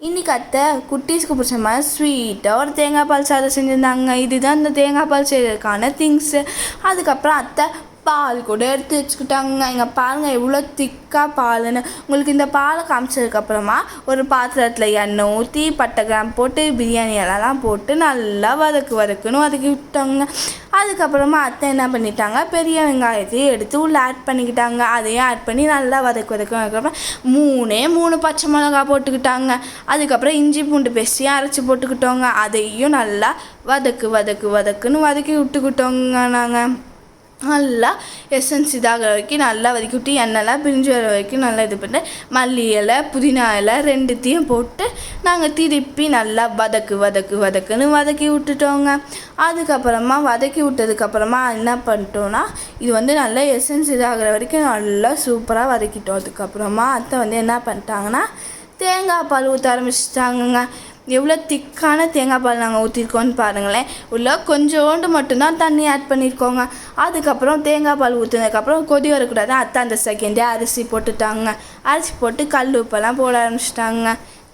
இன்னைக்கு அத்தை குட்டீஸ்க்கு பிடிச்ச மாதிரி ஸ்வீட்டாக ஒரு தேங்காய் பால் சாதம் செஞ்சுருந்தாங்க. இதுதான் இந்த தேங்காய் பால் செய்யறதுக்கான திங்ஸு அதுக்கப்புறம் அத்தை பால் கூட எடுத்து வச்சுக்கிட்டாங்க. இங்கே பாருங்கள் எவ்வளோ திக்காக பால்னு உங்களுக்கு இந்த பாலை காமிச்சதுக்கப்புறமா ஒரு பாத்திரத்தில் எண்ணெய் ஊற்றி பட்டை கிராம் போட்டு பிரியாணி இலலாம் போட்டு நல்லா வதக்கு வதக்குன்னு வதக்கி விட்டாங்க. அதுக்கப்புறமா அத்தை என்ன பண்ணிட்டாங்க? பெரிய வெங்காயத்தையும் எடுத்து உள்ளே ஆட் பண்ணிக்கிட்டாங்க. அதையும் ஆட் பண்ணி நல்லா வதக்கு வதக்கும் அதுக்கப்புறம் மூணே மூணு பச்சை மிளகா போட்டுக்கிட்டாங்க. அதுக்கப்புறம் இஞ்சி பூண்டு பேஸ்டையும் அரைச்சி போட்டுக்கிட்டோங்க. அதையும் நல்லா வதக்கு வதக்கு வதக்குன்னு வதக்கி விட்டுக்கிட்டோங்க நாங்கள் நல்லா எசன்ஸ் இதாகிற வரைக்கும் நல்லா வதக்கி விட்டு எண்ணெய்லாம் பிரிஞ்சு வர வரைக்கும் நல்லா இது பண்ணி மல்லி இலை புதினா இலை ரெண்டுத்தையும் போட்டு நாங்கள் திருப்பி நல்லா வதக்கு வதக்கு வதக்குன்னு வதக்கி விட்டுட்டோங்க அதுக்கப்புறமா வதக்கி விட்டதுக்கப்புறமா என்ன பண்ணிட்டோன்னா இது வந்து நல்லா எசன்ஸ் இதாகிற வரைக்கும் நல்லா சூப்பராக வதக்கிட்டோம் அதுக்கப்புறமா அத்தை வந்து என்ன பண்ணிட்டாங்கன்னா தேங்காய் பால் ஊற்ற ஆரம்பிச்சிட்டாங்கங்க எவ்வளோ திக்கான தேங்காய் பால் நாங்கள் ஊற்றிருக்கோன்னு பாருங்களேன். உள்ள கொஞ்சோண்டு மட்டும்தான் தண்ணி ஆட் பண்ணியிருக்கோங்க அதுக்கப்புறம் தேங்காய் பால் ஊற்றுனதுக்கப்புறம் கொதி வரக்கூடாது. அத்தை அந்த செகண்டே அரிசி போட்டுட்டாங்க. அரிசி போட்டு கல் உப்பெல்லாம் போட ஆரம்பிச்சிட்டாங்க.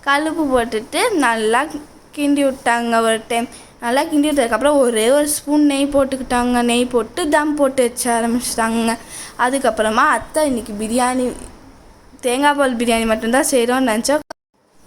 கல் உப்பு போட்டுட்டு நல்லா கிண்டி விட்டாங்க ஒரு டைம் நல்லா கிண்டி விட்டதுக்கப்புறம் ஒரே ஒரு ஸ்பூன் நெய் போட்டுக்கிட்டாங்க. நெய் போட்டு தம் போட்டு வச்ச ஆரம்பிச்சிட்டாங்க. அதுக்கப்புறமா அத்தை இன்றைக்கி பிரியாணி தேங்காய் பால் பிரியாணி மட்டும்தான் செய்கிறோம்னு நினச்சா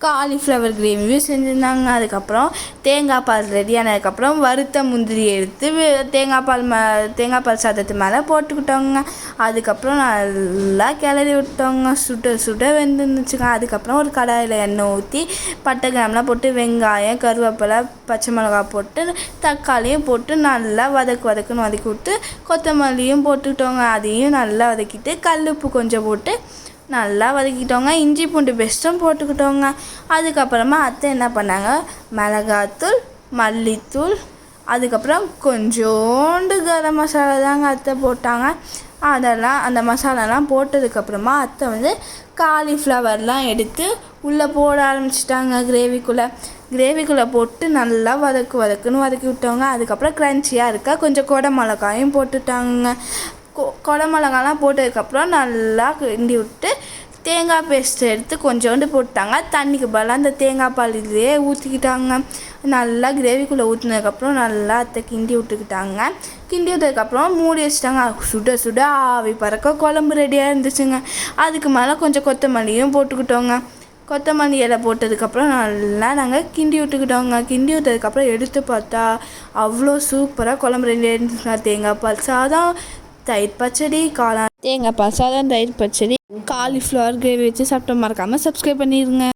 காலிஃப்ளவர் கிரேவியும் செஞ்சுருந்தாங்க. அதுக்கப்புறம் தேங்காய் பால் ரெடி ஆனதுக்கப்புறம் வறுத்த முந்திரி எடுத்து தேங்காய் பால் ம தேங்காய் பால் சாதத்து மேலே போட்டுக்கிட்டோங்க. அதுக்கப்புறம் நல்லா கிளறி விட்டோங்க. சுட சுட வெந்துருந்துச்சுங்க. அதுக்கப்புறம் ஒரு கடாயில் எண்ணெய் ஊற்றி பட்டை கிராம்லாம் போட்டு வெங்காயம் கருவேப்பிலை பச்சை மிளகா போட்டு தக்காளியும் போட்டு நல்லா வதக்கு வதக்குன்னு வதக்கி விட்டு கொத்தமல்லியும் போட்டுக்கிட்டோங்க. அதையும் நல்லா வதக்கிட்டு கல் உப்பு கொஞ்சம் போட்டு நல்லா வதக்கிட்டோங்க. இஞ்சி பூண்டு பெஸ்ட்டும் போட்டுக்கிட்டோங்க. அதுக்கப்புறமா அத்தை என்ன பண்ணாங்க? மிளகாத்தூள் மல்லித்தூள் அதுக்கப்புறம் கொஞ்சோண்டு கரம் மசாலா தாங்க அத்தை போட்டாங்க. அதெல்லாம் அந்த மசாலாலாம் போட்டதுக்கப்புறமா அத்தை வந்து காலிஃப்ளவர்லாம் எடுத்து உள்ளே போட ஆரம்பிச்சிட்டாங்க கிரேவிக்குள்ளே. கிரேவிக்குள்ளே போட்டு நல்லா வதக்கு வதக்குன்னு வதக்கி விட்டோங்க. அதுக்கப்புறம் க்ரன்ச்சியாக இருக்க கொஞ்சம் கொடை மிளகாயும் போட்டுட்டாங்க கொடை மிளகாலாம் போட்டதுக்கப்புறம் நல்லா கிண்டி விட்டு தேங்காய் பேஸ்ட் எடுத்து கொஞ்சோண்டு போட்டாங்க. தண்ணிக்கு பதிலாக அந்த தேங்காய் பால் இதுலேயே ஊற்றிக்கிட்டாங்க நல்லா கிரேவிக்குள்ளே ஊற்றினதுக்கப்புறம் நல்லா அத்தை கிண்டி விட்டுக்கிட்டாங்க. கிண்டி விட்டதுக்கப்புறம் மூடி வச்சுட்டாங்க. சுட சுட ஆவி பறக்க குழம்பு ரெடியாக இருந்துச்சுங்க. அதுக்கு மேலே கொஞ்சம் கொத்தமல்லியும் போட்டுக்கிட்டோங்க. கொத்தமல்லி இலை போட்டதுக்கப்புறம் நல்லா நாங்கள் கிண்டி விட்டுக்கிட்டோங்க. கிண்டி விட்டதுக்கப்புறம் எடுத்து பார்த்தா அவ்வளோ சூப்பராக குழம்பு ரெடி இருந்துச்சுங்க. தேங்காய் பால் சாதம் தயிர் பச்சடி காளான். தேங்காய் பால் சாதம் தயிர் பச்சடி காலிஃப்ளவர் கிரேவி வச்சு சாப்பிட்டோம். மறக்காமல் சப்ஸ்கிரைப் பண்ணிடுங்க